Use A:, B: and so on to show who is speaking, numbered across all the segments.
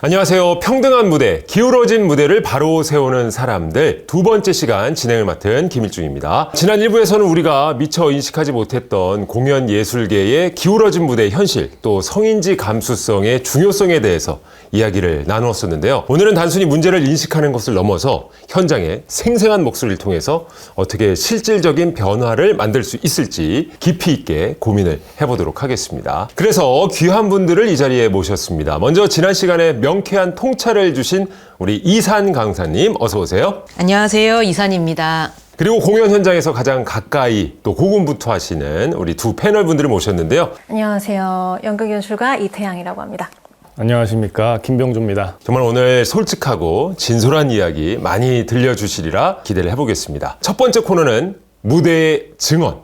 A: 안녕하세요. 평등한 무대, 기울어진 무대를 바로 세우는 사람들 두 번째 시간 진행을 맡은 김일중입니다. 지난 1부에서는 우리가 미처 인식하지 못했던 공연 예술계의 기울어진 무대 현실, 또 성인지 감수성의 중요성에 대해서 이야기를 나누었었는데요. 오늘은 단순히 문제를 인식하는 것을 넘어서 현장의 생생한 목소리를 통해서 어떻게 실질적인 변화를 만들 수 있을지 깊이 있게 고민을 해보도록 하겠습니다. 그래서 귀한 분들을 이 자리에 모셨습니다. 먼저 지난 시간에 명쾌한 통찰을 주신 우리 이산 강사님 어서 오세요.
B: 안녕하세요. 이산입니다.
A: 그리고 공연 현장에서 가장 가까이 또 고군분투하시는 우리 두 패널 분들을 모셨는데요.
C: 안녕하세요. 연극연출가 이태양이라고 합니다.
D: 안녕하십니까 김병조입니다.
A: 정말 오늘 솔직하고 진솔한 이야기 많이 들려주시리라 기대를 해보겠습니다. 첫 번째 코너는 무대의 증언,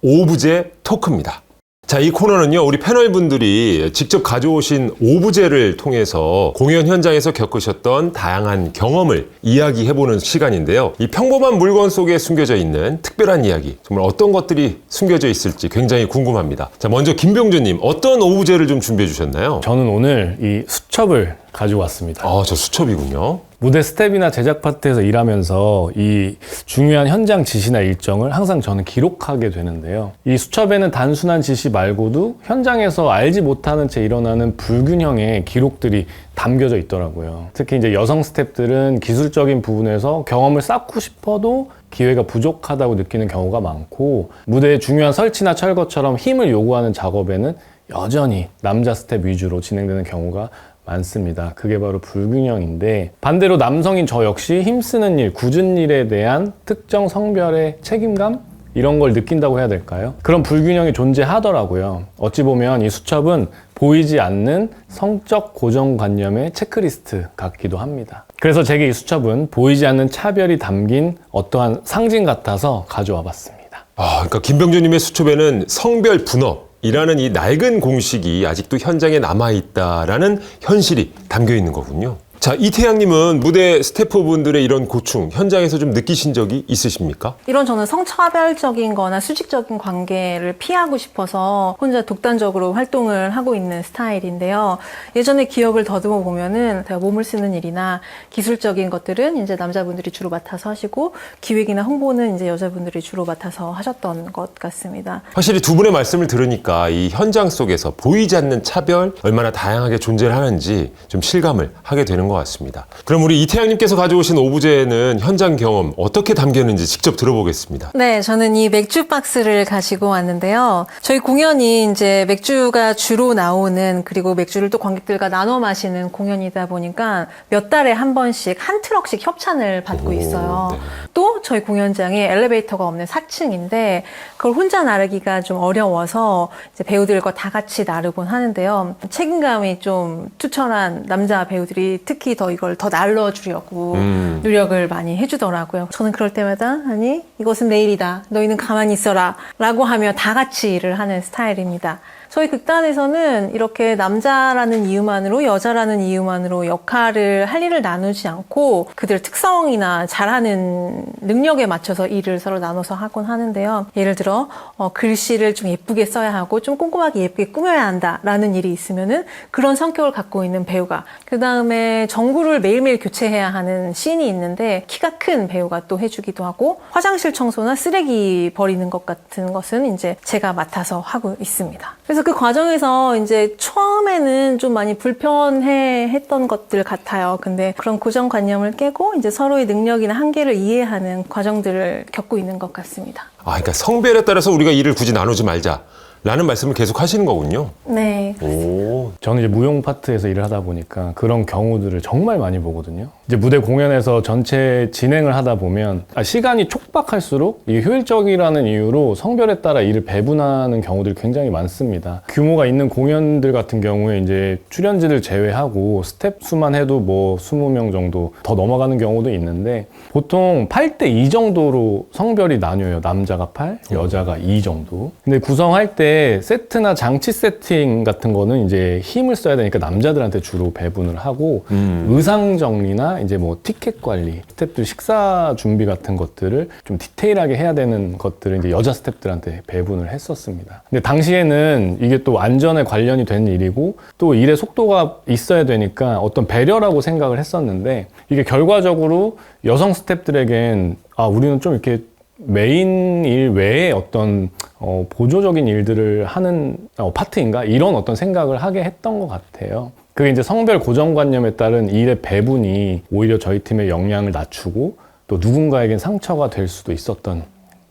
A: 오브제 토크입니다. 자, 이 코너는요, 우리 패널분들이 직접 가져오신 오브제를 통해서 공연 현장에서 겪으셨던 다양한 경험을 이야기해보는 시간인데요. 이 평범한 물건 속에 숨겨져 있는 특별한 이야기, 정말 어떤 것들이 숨겨져 있을지 굉장히 궁금합니다. 자, 먼저 김병주님, 어떤 오브제를 좀 준비해 주셨나요?
D: 저는 오늘 이 수첩을 가지고 왔습니다.
A: 아, 저 수첩이군요.
D: 무대 스텝이나 제작 파트에서 일하면서 이 중요한 현장 지시나 일정을 항상 저는 기록하게 되는데요. 이 수첩에는 단순한 지시 말고도 현장에서 알지 못하는 채 일어나는 불균형의 기록들이 담겨져 있더라고요. 특히 이제 여성 스텝들은 기술적인 부분에서 경험을 쌓고 싶어도 기회가 부족하다고 느끼는 경우가 많고 무대의 중요한 설치나 철거처럼 힘을 요구하는 작업에는 여전히 남자 스텝 위주로 진행되는 경우가 많습니다. 그게 바로 불균형인데 반대로 남성인 저 역시 힘쓰는 일, 굳은 일에 대한 특정 성별의 책임감 이런 걸 느낀다고 해야 될까요? 그런 불균형이 존재하더라고요. 어찌 보면 이 수첩은 보이지 않는 성적 고정관념의 체크리스트 같기도 합니다. 그래서 제게 이 수첩은 보이지 않는 차별이 담긴 어떠한 상징 같아서 가져와 봤습니다.
A: 아, 그러니까 김병주님의 수첩에는 성별 분업 이라는 이 낡은 공식이 아직도 현장에 남아 있다라는 현실이 담겨 있는 거군요. 자, 이태양님은 무대 스태프분들의 이런 고충 현장에서 좀 느끼신 적이 있으십니까?
C: 이런 저는 성차별적인 거나 수직적인 관계를 피하고 싶어서 혼자 독단적으로 활동을 하고 있는 스타일인데요. 예전에 기억을 더듬어 보면은 제가 몸을 쓰는 일이나 기술적인 것들은 이제 남자분들이 주로 맡아서 하시고 기획이나 홍보는 이제 여자분들이 주로 맡아서 하셨던 것 같습니다.
A: 확실히 두 분의 말씀을 들으니까 이 현장 속에서 보이지 않는 차별 얼마나 다양하게 존재를 하는지 좀 실감을 하게 되는 것 같습니다. 그럼 우리 이태양님께서 가져오신 오브제는 현장 경험 어떻게 담겼는지 직접 들어보겠습니다.
C: 네, 저는 이 맥주 박스를 가지고 왔는데요. 저희 공연이 이제 맥주가 주로 나오는 그리고 맥주를 또 관객들과 나눠 마시는 공연이다 보니까 몇 달에 한 번씩 한 트럭씩 협찬을 받고
A: 오,
C: 있어요.
A: 네.
C: 또 저희 공연장에 엘리베이터가 없는 4층인데 그걸 혼자 나르기가 좀 어려워서 이제 배우들과 다 같이 나르곤 하는데요. 책임감이 좀 투철한 남자 배우들이 특히 더 이걸 더 날려주려고
A: 음.
C: 노력을 많이 해주더라고요. 저는 그럴 때마다 아니 이것은 내 일이다. 너희는 가만히 있어라. 라고 하며 다 같이 일을 하는 스타일입니다. 저희 극단에서는 이렇게 남자라는 이유만으로 여자라는 이유만으로 역할을 할 일을 나누지 않고 그들 특성이나 잘하는 능력에 맞춰서 일을 서로 나눠서 하곤 하는데요. 예를 들어 어, 글씨를 좀 예쁘게 써야 하고 좀 꼼꼼하게 예쁘게 꾸며야 한다라는 일이 있으면은 그런 성격을 갖고 있는 배우가 그 다음에 전구를 매일매일 교체해야 하는 씬이 있는데 키가 큰 배우가 또 해주기도 하고 화장실 청소나 쓰레기 버리는 것 같은 것은 이제 제가 맡아서 하고 있습니다. 그래서 그 과정에서 이제 처음에는 좀 많이 불편해 했던 것들 같아요. 근데 그런 고정관념을 깨고 이제 서로의 능력이나 한계를 이해하는 과정들을 겪고 있는 것 같습니다.
A: 아, 그러니까 성별에 따라서 우리가 일을 굳이 나누지 말자. 라는 말씀을 계속 하시는 거군요.
C: 네.
A: 오.
D: 저는 이제 무용 파트에서 일을 하다 보니까 그런 경우들을 정말 많이 보거든요. 이제 무대 공연에서 전체 진행을 하다 보면 아, 시간이 촉박할수록 이게 효율적이라는 이유로 성별에 따라 일을 배분하는 경우들이 굉장히 많습니다. 규모가 있는 공연들 같은 경우에 이제 출연진을 제외하고 스텝 수만 해도 뭐 20명 정도 더 넘어가는 경우도 있는데 보통 8대 2 정도로 성별이 나뉘어요. 남자 남자가 8, 여자가 2 정도. 근데 구성할 때 세트나 장치 세팅 같은 거는 이제 힘을 써야 되니까 남자들한테 주로 배분을 하고 의상 정리나 이제 뭐 티켓 관리, 스태프들 식사 준비 같은 것들을 좀 디테일하게 해야 되는 것들을 이제 여자 스태프들한테 배분을 했었습니다. 근데 당시에는 이게 또 안전에 관련이 된 일이고 또 일의 속도가 있어야 되니까 어떤 배려라고 생각을 했었는데 이게 결과적으로 여성 스태프들에겐 아 우리는 좀 이렇게 메인 일 외에 어떤 어, 보조적인 일들을 하는 어, 파트인가 이런 어떤 생각을 하게 했던 것 같아요. 그게 이제 성별 고정관념에 따른 일의 배분이 오히려 저희 팀의 역량을 낮추고 또 누군가에겐 상처가 될 수도 있었던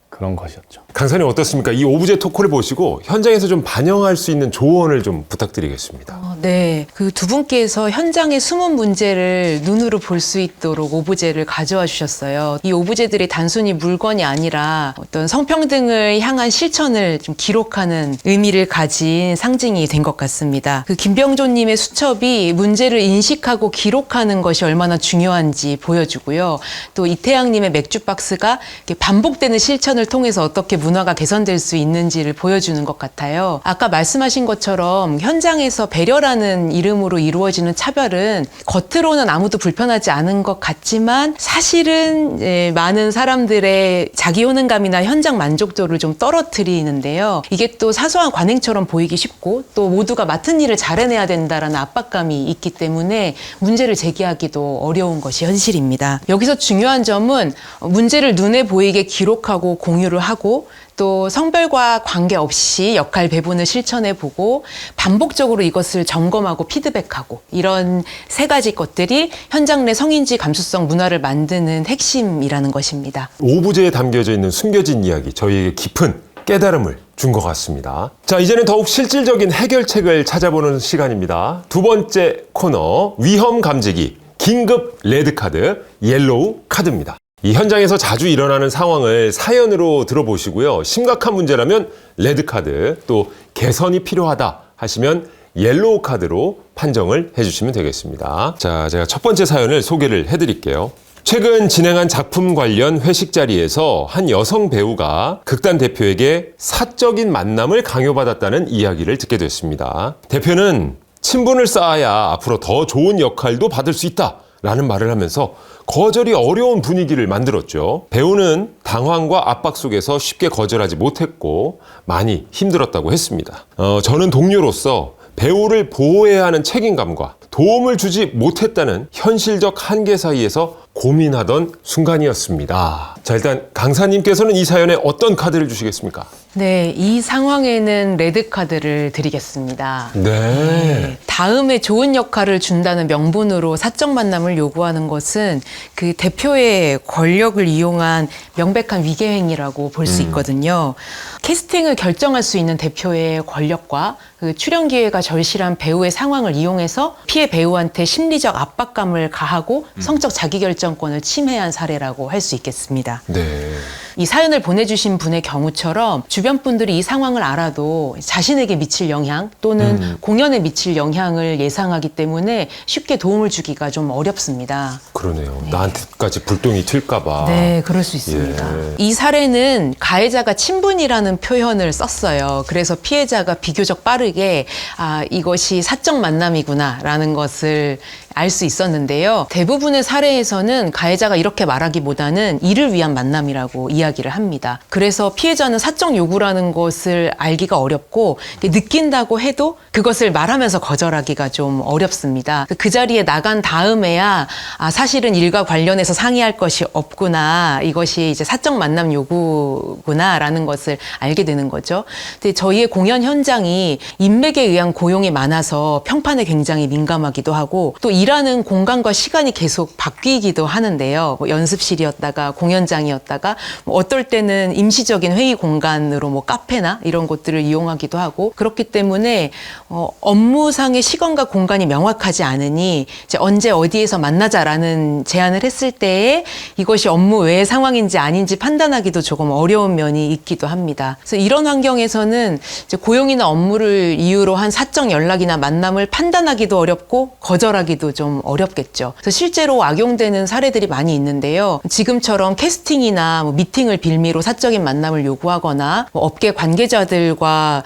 D: 그런 것이었죠.
A: 강사님 어떻습니까? 이 오브제 토크를 보시고 현장에서 좀 반영할 수 있는 조언을 좀 부탁드리겠습니다.
B: 어, 네. 그 두 분께서 현장의 숨은 문제를 눈으로 볼 수 있도록 오브제를 가져와 주셨어요. 이 오브제들이 단순히 물건이 아니라 어떤 성평등을 향한 실천을 좀 기록하는 의미를 가진 상징이 된 것 같습니다. 그 김병조님의 수첩이 문제를 인식하고 기록하는 것이 얼마나 중요한지 보여주고요. 또 이태양님의 맥주 박스가 이렇게 반복되는 실천을 통해서 어떻게 문화가 개선될 수 있는지를 보여주는 것 같아요. 아까 말씀하신 것처럼 현장에서 배려라는 이름으로 이루어지는 차별은 겉으로는 아무도 불편하지 않은 것 같지만 사실은 예, 많은 사람들의 자기 효능감이나 현장 만족도를 좀 떨어뜨리는데요. 이게 또 사소한 관행처럼 보이기 쉽고 또 모두가 맡은 일을 잘 해내야 된다라는 압박감이 있기 때문에 문제를 제기하기도 어려운 것이 현실입니다. 여기서 중요한 점은 문제를 눈에 보이게 기록하고 공유를 하고 또 성별과 관계없이 역할 배분을 실천해 보고 반복적으로 이것을 점검하고 피드백하고 이런 세 가지 것들이 현장 내 성인지 감수성 문화를 만드는 핵심이라는 것입니다.
A: 오브제에 담겨져 있는 숨겨진 이야기, 저희에게 깊은 깨달음을 준 것 같습니다. 자, 이제는 더욱 실질적인 해결책을 찾아보는 시간입니다. 두 번째 코너, 위험 감지기, 긴급 레드카드, 옐로우 카드입니다. 이 현장에서 자주 일어나는 상황을 사연으로 들어보시고요. 심각한 문제라면 레드카드, 또 개선이 필요하다 하시면 옐로우 카드로 판정을 해주시면 되겠습니다. 자, 제가 첫 번째 사연을 소개를 해드릴게요. 최근 진행한 작품 관련 회식 자리에서 한 여성 배우가 극단 대표에게 사적인 만남을 강요받았다는 이야기를 듣게 됐습니다. 대표는 친분을 쌓아야 앞으로 더 좋은 역할도 받을 수 있다. 라는 말을 하면서 거절이 어려운 분위기를 만들었죠. 배우는 당황과 압박 속에서 쉽게 거절하지 못했고 많이 힘들었다고 했습니다. 어, 저는 동료로서 배우를 보호해야 하는 책임감과 도움을 주지 못했다는 현실적 한계 사이에서 고민하던 순간이었습니다. 자, 일단 강사님께서는 이 사연에 어떤 카드를 주시겠습니까?
B: 네, 이 상황에는 레드 카드를 드리겠습니다.
A: 네.
B: 다음에 좋은 역할을 준다는 명분으로 사적 만남을 요구하는 것은 그 대표의 권력을 이용한 명백한 위계행위라고 볼 수 있거든요. 캐스팅을 결정할 수 있는 대표의 권력과 그 출연 기회가 절실한 배우의 상황을 이용해서 피해 배우한테 심리적 압박감을 가하고 성적 자기결정권을 침해한 사례라고 할 수 있겠습니다.
A: 네.
B: 이 사연을 보내주신 분의 경우처럼 주변 분들이 이 상황을 알아도 자신에게 미칠 영향 또는 공연에 미칠 영향을 예상하기 때문에 쉽게 도움을 주기가 좀 어렵습니다.
A: 그러네요. 나한테까지 불똥이 튈까봐.
B: 네, 그럴 수 있습니다.
A: 예.
B: 이 사례는 가해자가 친분이라는 표현을 썼어요. 그래서 피해자가 비교적 빠르게 아, 이것이 사적 만남이구나라는 것을 알 수 있었는데요. 대부분의 사례에서는 가해자가 이렇게 말하기보다는 이를 위한 만남이라고 이야기를 합니다. 그래서 피해자는 사적 요구라는 것을 알기가 어렵고 느낀다고 해도 그것을 말하면서 거절하기가 좀 어렵습니다. 그 자리에 나간 다음에야 아, 사실은 일과 관련해서 상의할 것이 없구나. 이것이 이제 사적 만남 요구구나라는 것을 알게 되는 거죠. 근데 저희의 공연 현장이 인맥에 의한 고용이 많아서 평판에 굉장히 민감하기도 하고 또 일하는 공간과 시간이 계속 바뀌기도 하는데요. 뭐 연습실이었다가 공연장이었다가 뭐 어떨 때는 임시적인 회의 공간으로 뭐 카페나 이런 곳들을 이용하기도 하고 그렇기 때문에 어, 업무상의 시간과 공간이 명확하지 않으니 이제 언제 어디에서 만나자라는 제안을 했을 때에 이것이 업무 외의 상황인지 아닌지 판단하기도 조금 어려운 면이 있기도 합니다. 그래서 이런 환경에서는 이제 고용이나 업무를 이유로 한 사적 연락이나 만남을 판단하기도 어렵고 거절하기도 좀 어렵겠죠. 그래서 실제로 악용되는 사례들이 많이 있는데요. 지금처럼 캐스팅이나 뭐 미팅을 빌미로 사적인 만남을 요구하거나 뭐 업계 관계자들과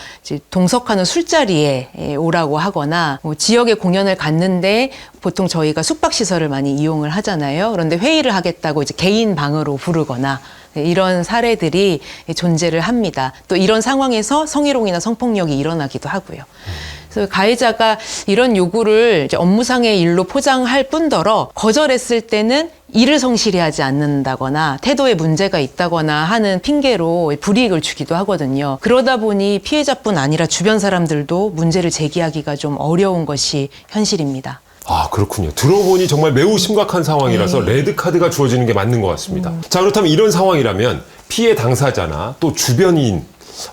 B: 동석하는 술자리에 예, 오라고 하거나 뭐 지역에 공연을 갔는데 보통 저희가 숙박시설을 많이 이용을 하잖아요. 그런데 회의를 하겠다고 이제 개인 방으로 부르거나 네, 이런 사례들이 존재를 합니다. 또 이런 상황에서 성희롱이나 성폭력이 일어나기도 하고요. 그래서 가해자가 이런 요구를 이제 업무상의 일로 포장할 뿐더러 거절했을 때는 일을 성실히 하지 않는다거나 태도에 문제가 있다거나 하는 핑계로 불이익을 주기도 하거든요. 그러다 보니 피해자뿐 아니라 주변 사람들도 문제를 제기하기가 좀 어려운 것이 현실입니다.
A: 아, 그렇군요. 들어보니 정말 매우 심각한 상황이라서 레드 카드가 주어지는 게 맞는 것 같습니다. 자, 그렇다면 이런 상황이라면 피해 당사자나 또 주변인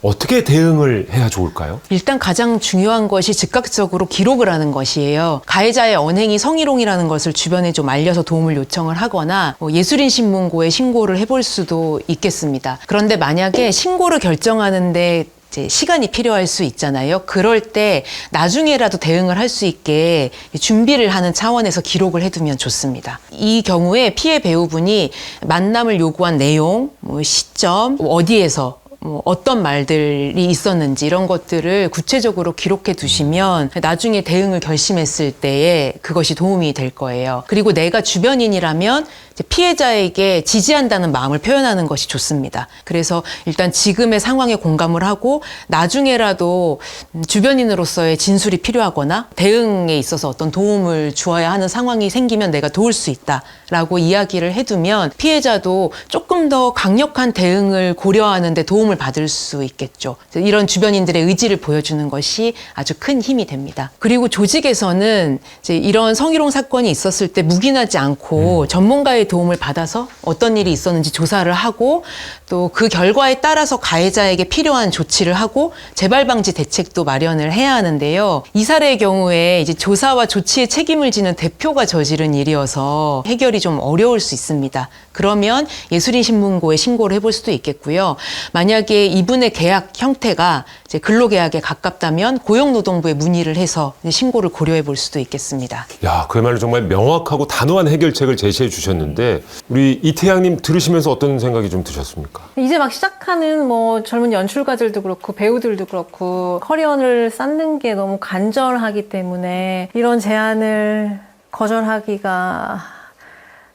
A: 어떻게 대응을 해야 좋을까요?
B: 일단 가장 중요한 것이 즉각적으로 기록을 하는 것이에요. 가해자의 언행이 성희롱이라는 것을 주변에 좀 알려서 도움을 요청을 하거나 뭐 예술인 신문고에 신고를 해볼 수도 있겠습니다. 그런데 만약에 신고를 결정하는데 시간이 필요할 수 있잖아요. 그럴 때 나중에라도 대응을 할 수 있게 준비를 하는 차원에서 기록을 해두면 좋습니다. 이 경우에 피해 배우분이 만남을 요구한 내용, 뭐 시점, 어디에서 뭐 어떤 말들이 있었는지 이런 것들을 구체적으로 기록해 두시면 나중에 대응을 결심했을 때에 그것이 도움이 될 거예요. 그리고 내가 주변인이라면 피해자에게 지지한다는 마음을 표현하는 것이 좋습니다. 그래서 일단 지금의 상황에 공감을 하고 나중에라도 음, 주변인으로서의 진술이 필요하거나 대응에 있어서 어떤 도움을 주어야 하는 상황이 생기면 내가 도울 수 있다라고 이야기를 해두면 피해자도 조금 더 강력한 대응을 고려하는데 도움을 받을 수 있겠죠. 이런 주변인들의 의지를 보여주는 것이 아주 큰 힘이 됩니다. 그리고 조직에서는 이제 이런 성희롱 사건이 있었을 때 묵인하지 않고 전문가의 도움을 받아서 어떤 일이 있었는지 조사를 하고 또 그 결과에 따라서 가해자에게 필요한 조치를 하고 재발 방지 대책도 마련을 해야 하는데요. 이 사례의 경우에 이제 조사와 조치에 책임을 지는 대표가 저지른 일이어서 해결이 좀 어려울 수 있습니다. 그러면 예술인 신문고에 신고를 해볼 수도 있겠고요. 만약에 이분의 계약 형태가 이제 근로계약에 가깝다면 고용노동부에 문의를 해서 신고를 고려해 볼 수도 있겠습니다.
A: 야, 그야말로 정말 명확하고 단호한 해결책을 제시해 주셨는데 우리 이태양님 들으시면서 어떤 생각이 좀 드셨습니까?
C: 이제 막 시작하는 뭐 젊은 연출가들도 그렇고 배우들도 그렇고 커리어를 쌓는 게 너무 간절하기 때문에 이런 제안을 거절하기가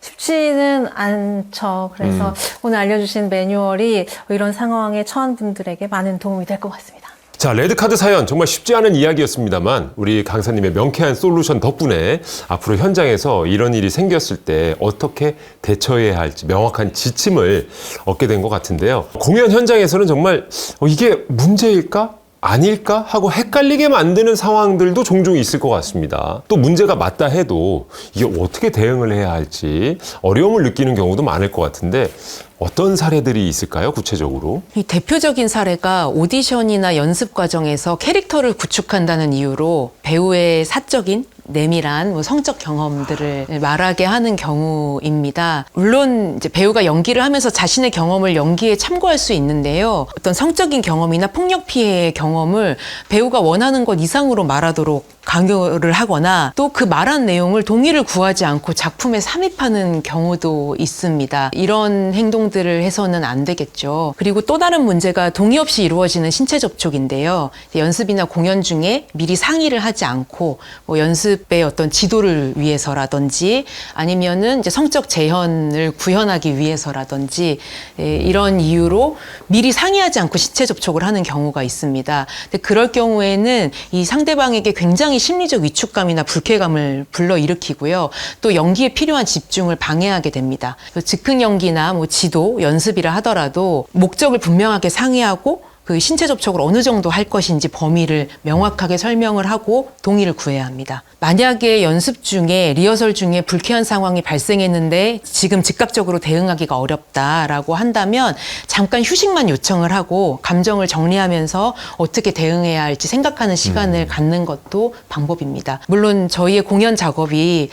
C: 쉽지는 않죠. 그래서 오늘 알려주신 매뉴얼이 이런 상황에 처한 분들에게 많은 도움이 될 것 같습니다.
A: 자, 레드카드 사연 정말 쉽지 않은 이야기였습니다만 우리 강사님의 명쾌한 솔루션 덕분에 앞으로 현장에서 이런 일이 생겼을 때 어떻게 대처해야 할지 명확한 지침을 얻게 된 것 같은데요. 공연 현장에서는 정말 어, 이게 문제일까? 아닐까? 하고 헷갈리게 만드는 상황들도 종종 있을 것 같습니다. 또 문제가 맞다 해도 이게 어떻게 대응을 해야 할지 어려움을 느끼는 경우도 많을 것 같은데 어떤 사례들이 있을까요? 구체적으로?
B: 이 대표적인 사례가 오디션이나 연습 과정에서 캐릭터를 구축한다는 이유로 배우의 사적인 내밀한 뭐 성적 경험들을 말하게 하는 경우입니다. 물론 이제 배우가 연기를 하면서 자신의 경험을 연기에 참고할 수 있는데요. 어떤 성적인 경험이나 폭력 피해의 경험을 배우가 원하는 것 이상으로 말하도록 강요를 하거나 또 그 말한 내용을 동의를 구하지 않고 작품에 삽입하는 경우도 있습니다. 이런 행동들을 해서는 안 되겠죠. 그리고 또 다른 문제가 동의 없이 이루어지는 신체 접촉인데요. 연습이나 공연 중에 미리 상의를 하지 않고 뭐 연습 의 어떤 지도를 위해서라든지 아니면은 이제 성적 재현을 구현하기 위해서라든지 예, 이런 이유로 미리 상의하지 않고 신체 접촉을 하는 경우가 있습니다. 근데 그럴 경우에는 이 상대방에게 굉장히 심리적 위축감이나 불쾌감을 불러일으키고요. 또 연기에 필요한 집중을 방해하게 됩니다. 즉흥 연기나 뭐 지도, 연습이라 하더라도 목적을 분명하게 상의하고 그 신체 접촉을 어느 정도 할 것인지 범위를 명확하게 설명을 하고 동의를 구해야 합니다. 만약에 연습 중에 리허설 중에 불쾌한 상황이 발생했는데 지금 즉각적으로 대응하기가 어렵다라고 한다면 잠깐 휴식만 요청을 하고 감정을 정리하면서 어떻게 대응해야 할지 생각하는 시간을 갖는 것도 방법입니다. 물론 저희의 공연 작업이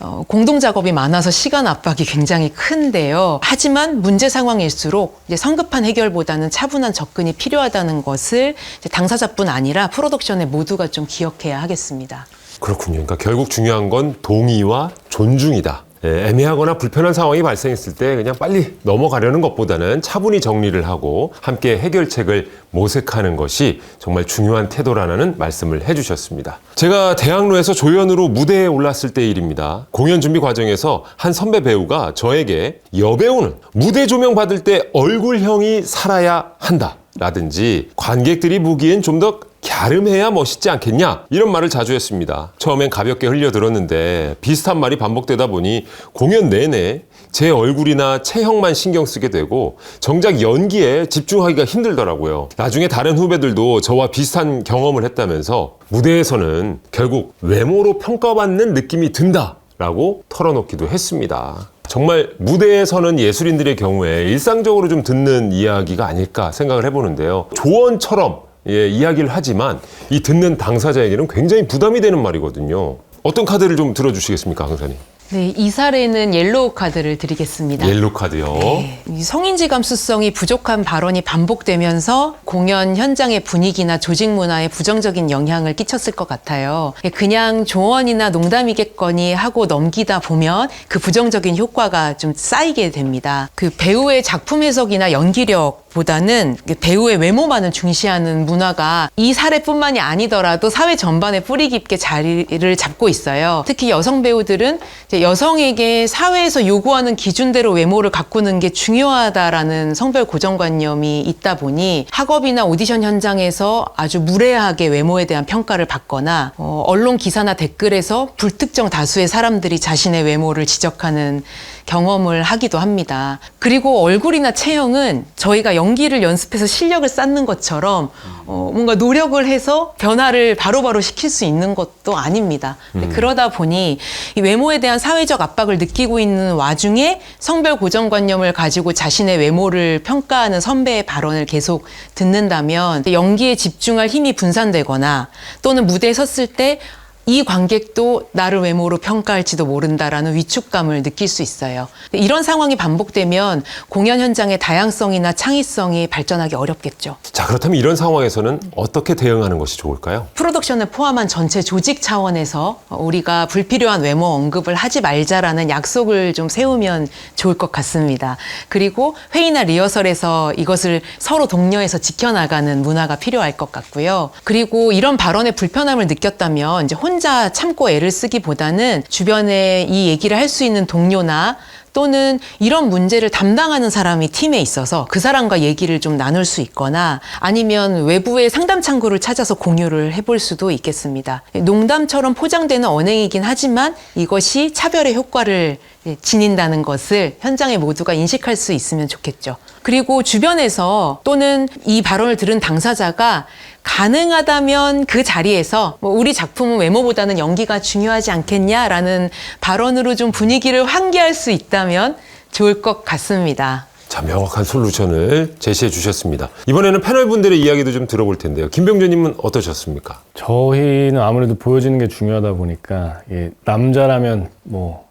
B: 어, 공동 작업이 많아서 시간 압박이 굉장히 큰데요. 하지만 문제 상황일수록 이제 성급한 해결보다는 차분한 접근이 필요 하다는 것을 당사자뿐 아니라 프로덕션의 모두가 좀 기억해야 하겠습니다.
A: 그렇군요. 그러니까 결국 중요한 건 동의와 존중이다. 예, 애매하거나 불편한 상황이 발생했을 때 그냥 빨리 넘어가려는 것보다는 차분히 정리를 하고 함께 해결책을 모색하는 것이 정말 중요한 태도라는 말씀을 해주셨습니다. 제가 대학로에서 조연으로 무대에 올랐을 때 일입니다. 공연 준비 과정에서 한 선배 배우가 저에게 여배우는 무대 조명 받을 때 얼굴형이 살아야 한다. 라든지 관객들이 보기엔 좀 더 갸름해야 멋있지 않겠냐 이런 말을 자주 했습니다. 처음엔 가볍게 흘려들었는데 비슷한 말이 반복되다 보니 공연 내내 제 얼굴이나 체형만 신경 쓰게 되고 정작 연기에 집중하기가 힘들더라고요. 나중에 다른 후배들도 저와 비슷한 경험을 했다면서 무대에서는 결국 외모로 평가받는 느낌이 든다 라고 털어놓기도 했습니다. 정말 무대에 서는 예술인들의 경우에 일상적으로 좀 듣는 이야기가 아닐까 생각을 해보는데요. 조언처럼 예, 이야기를 하지만 이 듣는 당사자에게는 굉장히 부담이 되는 말이거든요. 어떤 카드를 좀 들어주시겠습니까, 강사님?
B: 네, 이 사례는 옐로우 카드를 드리겠습니다.
A: 옐로 카드요.
B: 네, 이 성인지 감수성이 부족한 발언이 반복되면서 공연 현장의 분위기나 조직 문화에 부정적인 영향을 끼쳤을 것 같아요. 그냥 조언이나 농담이겠거니 하고 넘기다 보면 그 부정적인 효과가 좀 쌓이게 됩니다. 그 배우의 작품 해석이나 연기력 보다는 그 배우의 외모만을 중시하는 문화가 이 사례뿐만이 아니더라도 사회 전반에 뿌리 깊게 자리를 잡고 있어요. 특히 여성 배우들은 여성에게 사회에서 요구하는 기준대로 외모를 가꾸는 게 중요하다라는 성별 고정관념이 있다 보니 학업이나 오디션 현장에서 아주 무례하게 외모에 대한 평가를 받거나 어, 언론 기사나 댓글에서 불특정 다수의 사람들이 자신의 외모를 지적하는 경험을 하기도 합니다. 그리고 얼굴이나 체형은 저희가 연기를 연습해서 실력을 쌓는 것처럼 어, 뭔가 노력을 해서 변화를 바로바로 시킬 수 있는 것도 아닙니다. 근데 그러다 보니 이 외모에 대한 사회적 압박을 느끼고 있는 와중에 성별 고정관념을 가지고 자신의 외모를 평가하는 선배의 발언을 계속 듣는다면 연기에 집중할 힘이 분산되거나 또는 무대에 섰을 때 이 관객도 나를 외모로 평가할지도 모른다라는 위축감을 느낄 수 있어요. 이런 상황이 반복되면 공연 현장의 다양성이나 창의성이 발전하기 어렵겠죠.
A: 자, 그렇다면 이런 상황에서는 어떻게 대응하는 것이 좋을까요?
B: 프로덕션을 포함한 전체 조직 차원에서 우리가 불필요한 외모 언급을 하지 말자라는 약속을 좀 세우면 좋을 것 같습니다. 그리고 회의나 리허설에서 이것을 서로 독려해서 지켜나가는 문화가 필요할 것 같고요. 그리고 이런 발언에 불편함을 느꼈다면 이제 혼자 참고 애를 쓰기보다는 주변에 이 얘기를 할 수 있는 동료나 또는 이런 문제를 담당하는 사람이 팀에 있어서 그 사람과 얘기를 좀 나눌 수 있거나 아니면 외부의 상담 창구를 찾아서 공유를 해볼 수도 있겠습니다. 농담처럼 포장되는 언행이긴 하지만 이것이 차별의 효과를 지닌다는 것을 현장에 모두가 인식할 수 있으면 좋겠죠. 그리고 주변에서 또는 이 발언을 들은 당사자가 가능하다면 그 자리에서 뭐 우리 작품은 외모보다는 연기가 중요하지 않겠냐라는 발언으로 좀 분위기를 환기할 수 있다면 좋을 것 같습니다.
A: 자, 명확한 솔루션을 제시해 주셨습니다. 이번에는 패널 분들의 이야기도 좀 들어볼 텐데요. 김병조님은 어떠셨습니까?
D: 저희는 아무래도 보여지는 게 중요하다 보니까 예, 남자라면 뭐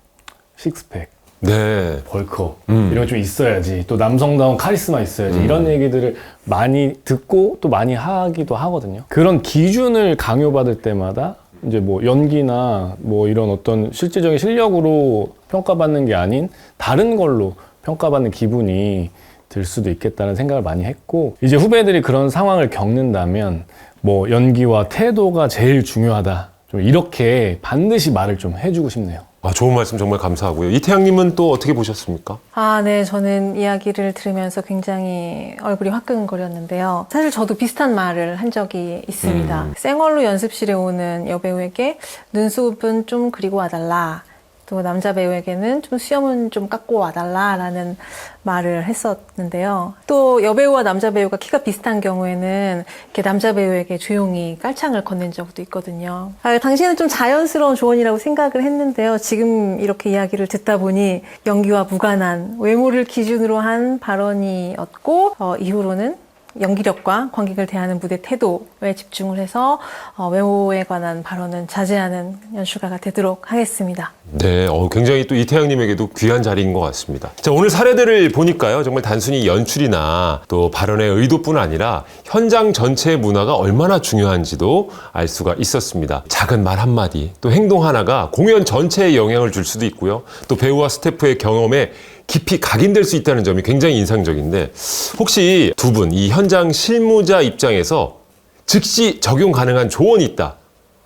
D: 식스팩,
A: 네.
D: 벌크업 이런 게 좀 있어야지 또 남성다운 카리스마 있어야지 이런 얘기들을 많이 듣고 또 많이 하기도 하거든요. 그런 기준을 강요받을 때마다 이제 뭐 연기나 뭐 이런 어떤 실질적인 실력으로 평가받는 게 아닌 다른 걸로 평가받는 기분이 들 수도 있겠다는 생각을 많이 했고 이제 후배들이 그런 상황을 겪는다면 뭐 연기와 태도가 제일 중요하다. 좀 이렇게 반드시 말을 좀 해주고 싶네요.
A: 아, 좋은 말씀 정말 감사하고요. 이태양님은 또 어떻게 보셨습니까?
C: 아, 네. 저는 이야기를 들으면서 굉장히 얼굴이 화끈거렸는데요. 사실 저도 비슷한 말을 한 적이 있습니다. 생얼로 연습실에 오는 여배우에게 눈썹은 좀 그리고 와달라. 또 남자 배우에게는 좀 수염은 좀 깎고 와달라라는 말을 했었는데요. 또 여배우와 남자 배우가 키가 비슷한 경우에는 이렇게 남자 배우에게 조용히 깔창을 건넨 적도 있거든요. 아, 당신은 좀 자연스러운 조언이라고 생각을 했는데요. 지금 이렇게 이야기를 듣다 보니 연기와 무관한 외모를 기준으로 한 발언이었고 어, 이후로는 연기력과 관객을 대하는 무대 태도에 집중을 해서 어, 외모에 관한 발언은 자제하는 연출가가 되도록 하겠습니다.
A: 네, 어, 굉장히 또 이태양님에게도 귀한 자리인 것 같습니다. 자, 오늘 사례들을 보니까요, 정말 단순히 연출이나 또 발언의 의도뿐 아니라 현장 전체의 문화가 얼마나 중요한지도 알 수가 있었습니다. 작은 말 한마디, 또 행동 하나가 공연 전체에 영향을 줄 수도 있고요. 또 배우와 스태프의 경험에 깊이 각인될 수 있다는 점이 굉장히 인상적인데, 혹시 두 분, 이 현장 실무자 입장에서 즉시 적용 가능한 조언이 있다.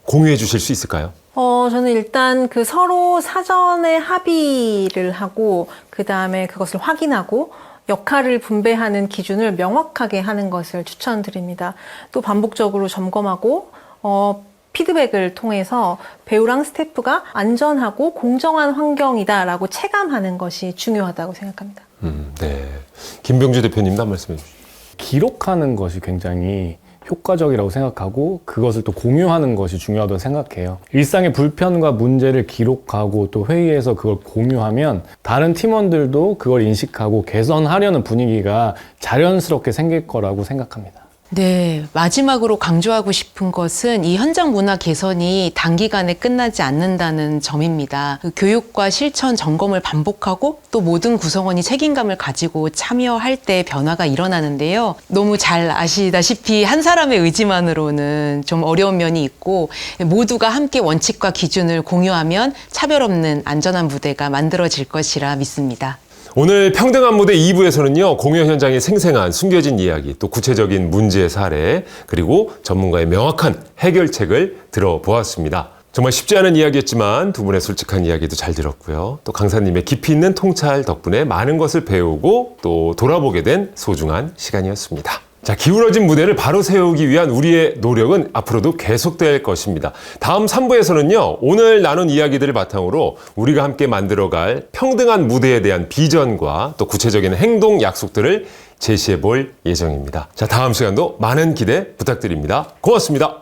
A: 공유해 주실 수 있을까요?
C: 어, 저는 일단 그 서로 사전에 합의를 하고, 그 다음에 그것을 확인하고, 역할을 분배하는 기준을 명확하게 하는 것을 추천드립니다. 또 반복적으로 점검하고, 어, 피드백을 통해서 배우랑 스태프가 안전하고 공정한 환경이다라고 체감하는 것이 중요하다고 생각합니다.
A: 음, 네. 김병주 대표님도 한 말씀 해주시죠.
D: 기록하는 것이 굉장히 효과적이라고 생각하고 그것을 또 공유하는 것이 중요하다고 생각해요. 일상의 불편과 문제를 기록하고 또 회의에서 그걸 공유하면 다른 팀원들도 그걸 인식하고 개선하려는 분위기가 자연스럽게 생길 거라고 생각합니다.
B: 네, 마지막으로 강조하고 싶은 것은 이 현장 문화 개선이 단기간에 끝나지 않는다는 점입니다. 그 교육과 실천 점검을 반복하고 또 모든 구성원이 책임감을 가지고 참여할 때 변화가 일어나는데요. 너무 잘 아시다시피 한 사람의 의지만으로는 좀 어려운 면이 있고 모두가 함께 원칙과 기준을 공유하면 차별 없는 안전한 무대가 만들어질 것이라 믿습니다.
A: 오늘 평등한 무대 2부에서는요, 공연 현장의 생생한 숨겨진 이야기, 또 구체적인 문제 사례, 그리고 전문가의 명확한 해결책을 들어보았습니다. 정말 쉽지 않은 이야기였지만 두 분의 솔직한 이야기도 잘 들었고요. 또 강사님의 깊이 있는 통찰 덕분에 많은 것을 배우고 또 돌아보게 된 소중한 시간이었습니다. 자, 기울어진 무대를 바로 세우기 위한 우리의 노력은 앞으로도 계속될 것입니다. 다음 3부에서는요, 오늘 나눈 이야기들을 바탕으로 우리가 함께 만들어갈 평등한 무대에 대한 비전과 또 구체적인 행동 약속들을 제시해 볼 예정입니다. 자, 다음 시간도 많은 기대 부탁드립니다. 고맙습니다.